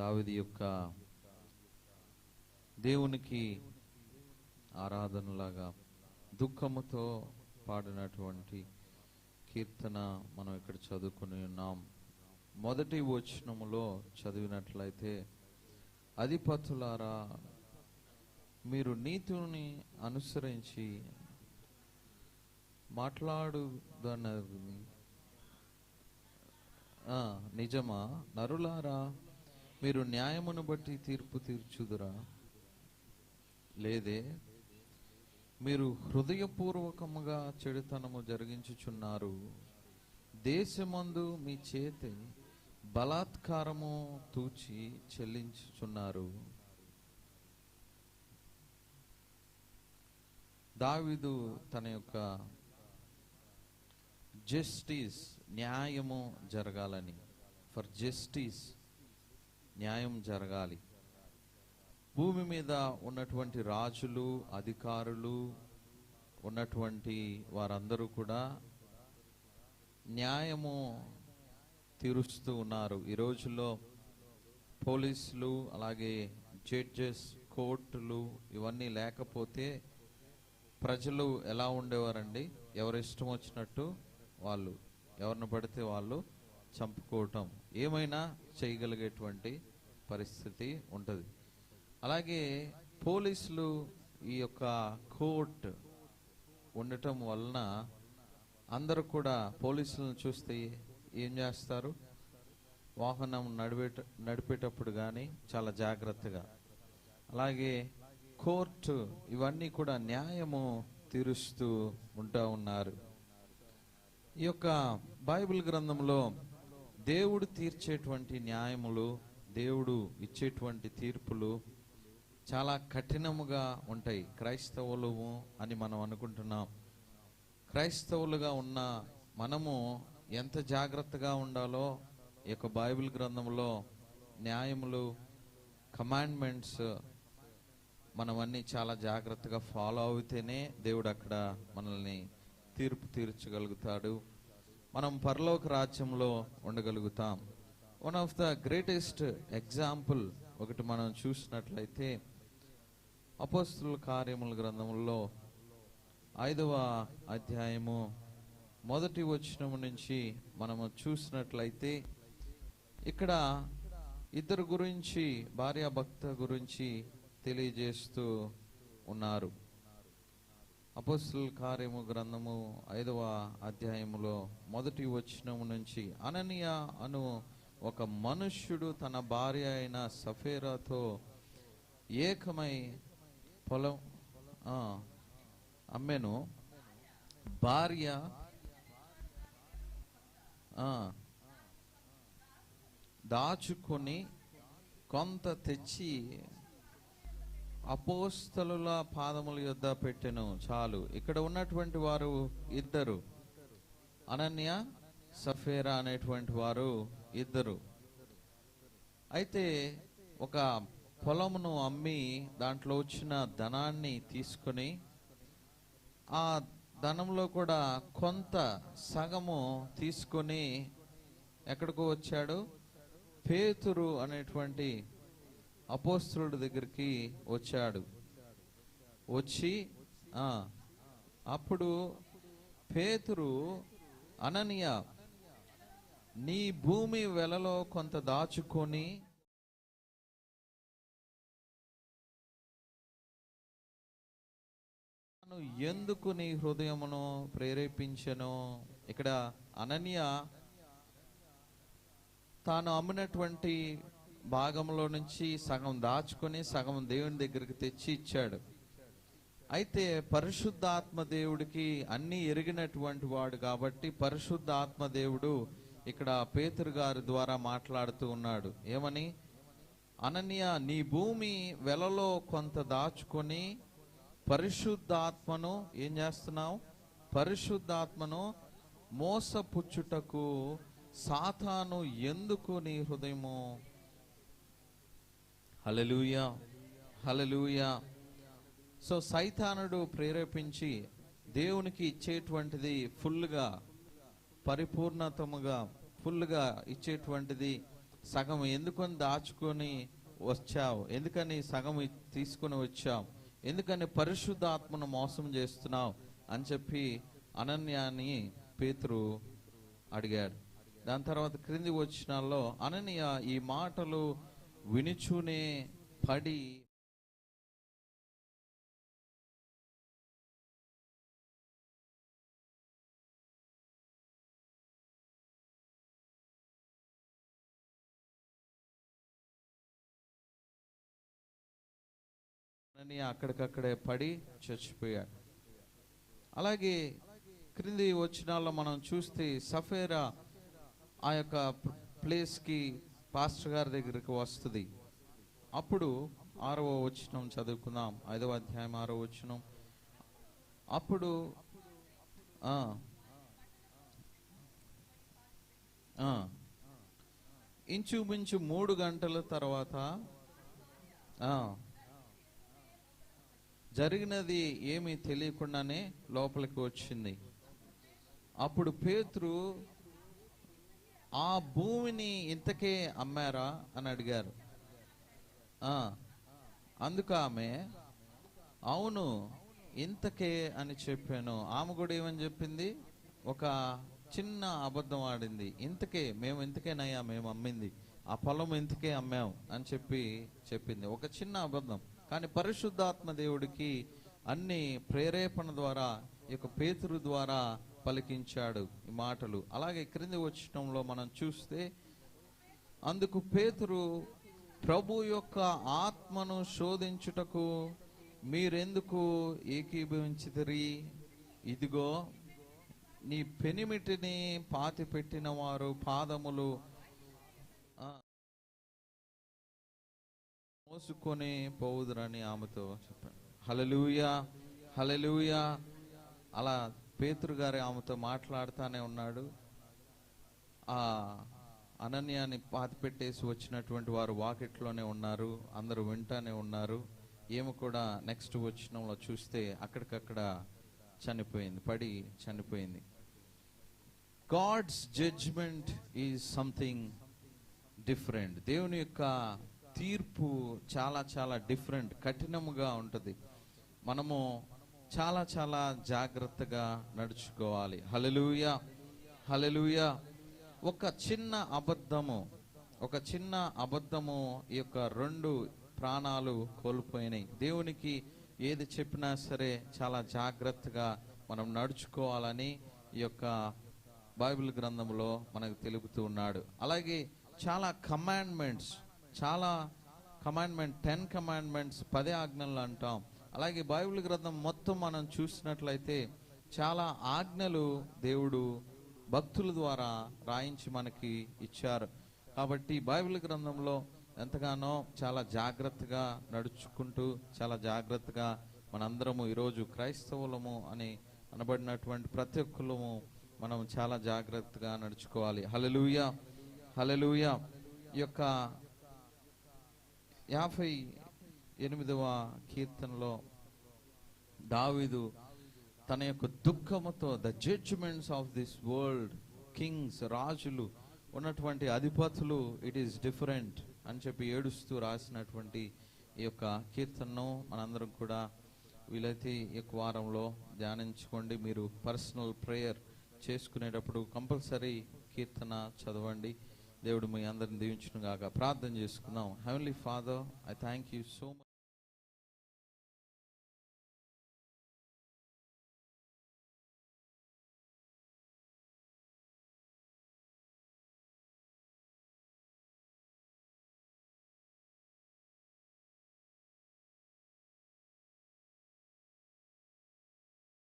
దావిది యొక్క దేవునికి ఆరాధనలాగా దుఃఖముతో పాడినటువంటి కీర్తన మనం ఇక్కడ చదువుకుని ఉన్నాం. మొదటి వచనములో చదివినట్లయితే అధిపతులారా మీరు నీతిని అనుసరించి మాట్లాడుదన్నది నిజమా? నరులారా మీరు న్యాయమును బట్టి తీర్పు తీర్చుదురా? లేదే మీరు హృదయపూర్వకముగా చెడుతనము జరిగించుచున్నారు. దేశమందు మీ చేతి బలాత్కారము తూచి చెల్లించుచున్నారు. దావిదు తన యొక్క జస్టిస్ న్యాయము జరగాలని. ఫర్ జస్టిస్ న్యాయం జరగాలి. భూమి మీద ఉన్నటువంటి రాజులు అధికారులు ఉన్నటువంటి వారందరూ కూడా న్యాయము తీరుస్తూ ఉన్నారు. ఈ రోజుల్లో పోలీసులు అలాగే జడ్జెస్ కోర్టులు ఇవన్నీ లేకపోతే ప్రజలు ఎలా ఉండేవారండి? ఎవరి ఇష్టం వచ్చినట్టు వాళ్ళు ఎవరిని పడితే వాళ్ళు చంపుకోవటం. ఏమైనా చేయగలిగేటువంటి పరిస్థితి ఉంటుంది. అలాగే పోలీసులు ఈ యొక్క కోర్ట్ ఉండటం వలన అందరూ కూడా పోలీసులను చూస్తే ఏం చేస్తారు? వాహనం నడిపేట నడిపేటప్పుడు కానీ చాలా జాగ్రత్తగా. అలాగే కోర్టు ఇవన్నీ కూడా న్యాయము తీరుస్తూ ఉంటా ఉన్నారు. ఈ యొక్క బైబిల్ గ్రంథంలో దేవుడు తీర్చేటువంటి న్యాయములు దేవుడు ఇచ్చేటువంటి తీర్పులు చాలా కఠినముగా ఉంటాయి. క్రైస్తవులము అని మనం అనుకుంటున్నాం. క్రైస్తవులుగా ఉన్న మనము ఎంత జాగ్రత్తగా ఉండాలో ఈ యొక్క బైబిల్ గ్రంథంలో న్యాయములు కమాండ్మెంట్స్ మనమన్నీ చాలా జాగ్రత్తగా ఫాలో అవుతేనే దేవుడు అక్కడ మనల్ని తీర్పు తీర్చగలుగుతాడు. మనం పరలోక రాజ్యంలో ఉండగలుగుతాం. One of the greatest example ఒకటి మనం చూసినట్లయితే అపోస్తుల కార్యముల గ్రంథంలో ఐదవ అధ్యాయము మొదటి వచనము నుంచి మనము చూసినట్లయితే ఇక్కడ ఇద్దరు గురించి భార్యాభక్త గురించి తెలియజేస్తూ ఉన్నారు. అపోస్తుల కార్యము గ్రంథము ఐదవ అధ్యాయములో మొదటి వచనము నుంచి అననీయ అను ఒక మనుష్యుడు తన భార్య అయిన సఫేరాతో ఏకమై పొలం అమ్మెను భార్య దాచుకొని కొంత తెచ్చి అపోస్తలుల పాదముల యొద్ద పెట్టెను. చాలు. ఇక్కడ ఉన్నటువంటి వారు ఇద్దరు. అనన్య సఫేరా అనేటువంటి వారు ఇద్దరు. అయితే ఒక పొలమును అమ్మి దాంట్లో వచ్చిన ధనాన్ని తీసుకొని ఆ ధనంలో కూడా కొంత సగము తీసుకొని ఎక్కడికో వచ్చాడు? పేతురు అనేటువంటి అపోస్తులుడి దగ్గరికి వచ్చాడు. వచ్చి అప్పుడు పేతురు అననీయ నీ భూమి వెలలో కొంత దాచుకొని ఎందుకు నీ హృదయమును ప్రేరేపించను? ఇక్కడ అనన్య తాను అమ్మినటువంటి భాగంలో నుంచి సగం దాచుకొని సగం దేవుని దగ్గరికి తెచ్చి ఇచ్చాడు. అయితే పరిశుద్ధాత్మ దేవుడికి అన్ని ఎరిగినటువంటి వాడు కాబట్టి పరిశుద్ధాత్మ దేవుడు ఇక్కడ పేతురు గారి ద్వారా మాట్లాడుతూ ఉన్నాడు. ఏమని? అనన్య నీ భూమి వెలలో కొంత దాచుకొని పరిశుద్ధాత్మను ఏం చేస్తున్నావు? పరిశుద్ధాత్మను మోసపుచ్చుటకు సాతాను ఎందుకు నీ హృదయము? హలలుయా హలలుయా సో సైతానుడు ప్రేరేపించి దేవునికి ఇచ్చేటువంటిది ఫుల్గా పరిపూర్ణతముగా ఫుల్గా ఇచ్చేటువంటిది సగం ఎందుకని దాచుకొని వచ్చావు? ఎందుకని సగం తీసుకొని వచ్చావు? ఎందుకని పరిశుద్ధాత్మను మోసం చేస్తున్నావు? అని చెప్పి అనన్యాని పేతురు అడిగాడు. దాని తర్వాత క్రింది వచ్చినాల్లో అనన్య ఈ మాటలు వినుచూనే పడి అని అక్కడికక్కడే పడి చచ్చిపోయాడు. అలాగే క్రింది వచ్చినాల్లో మనం చూస్తే సఫేరా ఆ యొక్క ప్లేస్కి పాస్టర్ గారి దగ్గరికి వస్తుంది. అప్పుడు ఆరవ వచ్చినం చదువుకుందాం. ఐదవ అధ్యాయం ఆరవ వచ్చినం అప్పుడు ఇంచుమించు మూడు గంటల తర్వాత జరిగినది ఏమీ తెలియకుండానే లోపలికి వచ్చింది. అప్పుడు పేతురు ఆ భూమిని ఇంతకే అమ్మారా? అని అడిగారు. ఆ, అందుకు ఆమె అవును ఇంతకే అని చెప్పాను. ఆమె కూడా ఏమని చెప్పింది? ఒక చిన్న అబద్ధం ఆడింది. ఇంతకే మేము ఇంతకేనయ్యా మేము అమ్మింది. ఆ పొలం ఇంతకే అమ్మాం అని చెప్పి చెప్పింది. ఒక చిన్న అబద్ధం. కానీ పరిశుద్ధాత్మ దేవుడికి అన్ని ప్రేరేపణ ద్వారా ఈ యొక్క పేతురు ద్వారా పలికించాడు ఈ మాటలు. అలాగే క్రింది వచ్చటంలో మనం చూస్తే అందుకు పేతురు ప్రభు యొక్క ఆత్మను శోధించుటకు మీరెందుకు ఏకీభవించితిరి? ఇదిగో నీ పెనిమిటిని పాతి పెట్టిన వారు పాదములు మోసుకొని పోవుదురని ఆమెతో చెప్పాడు. హలలుయా హలలుయా అలా పేతురు గారి ఆమెతో మాట్లాడుతానే ఉన్నాడు. ఆ అనన్యాన్ని పాతి పెట్టేసి వచ్చినటువంటి వారు వాకిట్లోనే ఉన్నారు. అందరూ వింటానే ఉన్నారు. ఏమి కూడా నెక్స్ట్ వచ్చినంలో చూస్తే అక్కడికక్కడ చనిపోయింది పడి చనిపోయింది. God's judgement is something different. దేవుని యొక్క తీర్పు చాలా చాలా డిఫరెంట్ కఠినముగా ఉంటుంది. మనము చాలా చాలా జాగ్రత్తగా నడుచుకోవాలి. హలలుయ హలలుయ ఒక చిన్న అబద్ధము ఒక చిన్న అబద్ధము ఈ యొక్క రెండు ప్రాణాలు కోల్పోయినాయి. దేవునికి ఏది చెప్పినా సరే చాలా జాగ్రత్తగా మనం నడుచుకోవాలని ఈ యొక్క బైబిల్ గ్రంథంలో మనకు తెలుపుతూ ఉన్నాడు. అలాగే చాలా కమాండ్మెంట్స్ చాలా కమాండ్మెంట్ టెన్ కమాండ్మెంట్స్ పదే ఆజ్ఞలు అంటాం. అలాగే బైబిల్ గ్రంథం మొత్తం మనం చూసినట్లయితే చాలా ఆజ్ఞలు దేవుడు భక్తుల ద్వారా రాయించి మనకి ఇచ్చారు. కాబట్టి బైబిల్ గ్రంథంలో ఎంతగానో చాలా జాగ్రత్తగా నడుచుకుంటూ చాలా జాగ్రత్తగా మనందరము ఈరోజు క్రైస్తవులము అని అనబడినటువంటి ప్రతి ఒక్కరము మనం చాలా జాగ్రత్తగా నడుచుకోవాలి. హలలుయ హలలుయ ఈ యొక్క యాభై ఎనిమిదవ కీర్తనలో దావిదు తన యొక్క దుఃఖముతో the judgements of this world kings రాజులు ఉన్నటువంటి అధిపతులు ఇట్ ఈస్ డిఫరెంట్ అని చెప్పి ఏడుస్తూ రాసినటువంటి ఈ యొక్క కీర్తనను మనందరం కూడా వీలైతే ఈ యొక్క వారంలో ధ్యానించుకోండి. మీరు పర్సనల్ ప్రేయర్ చేసుకునేటప్పుడు కంపల్సరీ కీర్తన చదవండి. దేవుడు మీ అందరిని దీవించును గాక ప్రార్థన చేసుకుందాం. Heavenly father I thank you so much